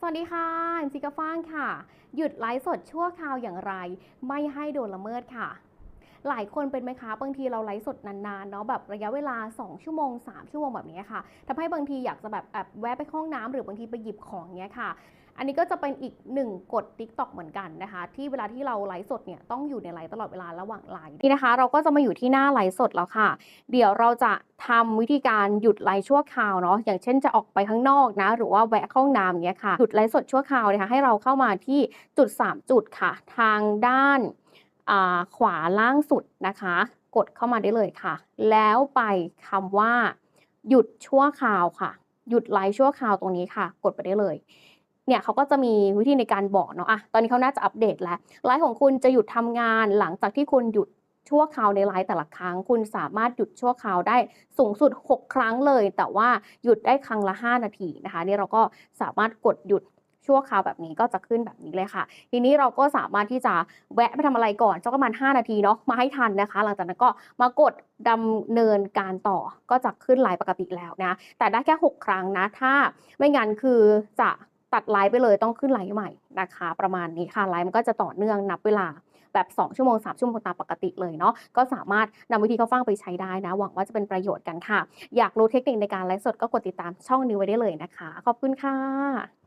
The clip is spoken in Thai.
สวัสดีค่ะซิกาฟ้างค่ะ หยุดไลฟ์สดชั่วคราวอย่างไร ไม่ให้โดนละเมิดค่ะ หลายคนเป็นไหมคะบางทีเราไลฟ์สดนานๆเนาะแบบระยะเวลา 2 ชั่วโมง 3 ชั่วโมงแบบนี้ค่ะทำให้บางทีอยากจะแบบแอบแวะไปห้องน้ำหรือบางทีไปหยิบของเงี้ยค่ะอันนี้ก็จะเป็นอีกหนึ่งกฎ Tik t o อกเหมือนกันนะคะ ที่เวลาที่เราไลฟ์สดเนี่ยต้องอยู่ในไลฟ์ตลอดเวลาระหว่างไลฟ์นี่นะคะ เราก็จะมาอยู่ที่หน้าไลฟ์สดแล้วค่ะ เดี๋ยวเราจะทำวิธีการหยุดไลฟ์ชั่วคราวเนาะอย่างเช่นจะออกไปข้างนอกนะ หรือว่าแวะเข้าห้องน้ำเงี้ยค่ะหยุดไลฟ์สดชั่วคราวนะคะให้เราเข้ามาที่จุด 3 จุดค่ะ ทางด้าน ขวาล่างสุดนะคะ กดเข้ามาได้เลยค่ะ แล้วไปคำว่า หยุดชั่วคราวค่ะ หยุดไลฟ์ชั่วคราวตรงนี้ค่ะ กดไปได้เลยเนี่ยเขาก็จะมีวิธีในการบอกเนาะอะตอนนี้เขาน่าจะอัปเดตแล้วไลฟ์ของคุณจะหยุดทำงานหลังจากที่คุณหยุดชั่วคราวในไลฟ์แต่ละครั้ง คุณสามารถหยุดชั่วคราวได้สูงสุด 6 ครั้งเลย แต่ว่าหยุดได้ครั้งละ 5 นาทีนะคะนี่เราก็สามารถกดหยุด ชั่วคราวแบบนี้ก็จะขึ้นแบบนี้เลยค่ะ ทีนี้เราก็สามารถที่จะแวะไปทำอะไรก่อนสักประมาณ 5 นาทีเนาะมาให้ทันนะคะ หลังจากนั้นก็มากดดำเนินการต่อก็จะขึ้นไลฟ์ปกติแล้วนะ แต่ได้แค่ 6 ครั้งนะ ถ้าไม่งั้นคือจะตัดไลฟ์ไปเลยต้องขึ้นไลฟ์ใหม่นะคะ ประมาณนี้ค่ะไลฟ์มันก็จะต่อเนื่องนับเวลาแบบ 2 ชั่วโมง 3 ชั่วโมงตามปกติเลยเนาะก็สามารถนำวิธีเข้าฟังไปใช้ได้นะ หวังว่าจะเป็นประโยชน์กันค่ะ อยากรู้เทคนิคในการไลฟ์สดก็กดติดตามช่องนี้ไว้ได้เลยนะคะ ขอบคุณค่ะ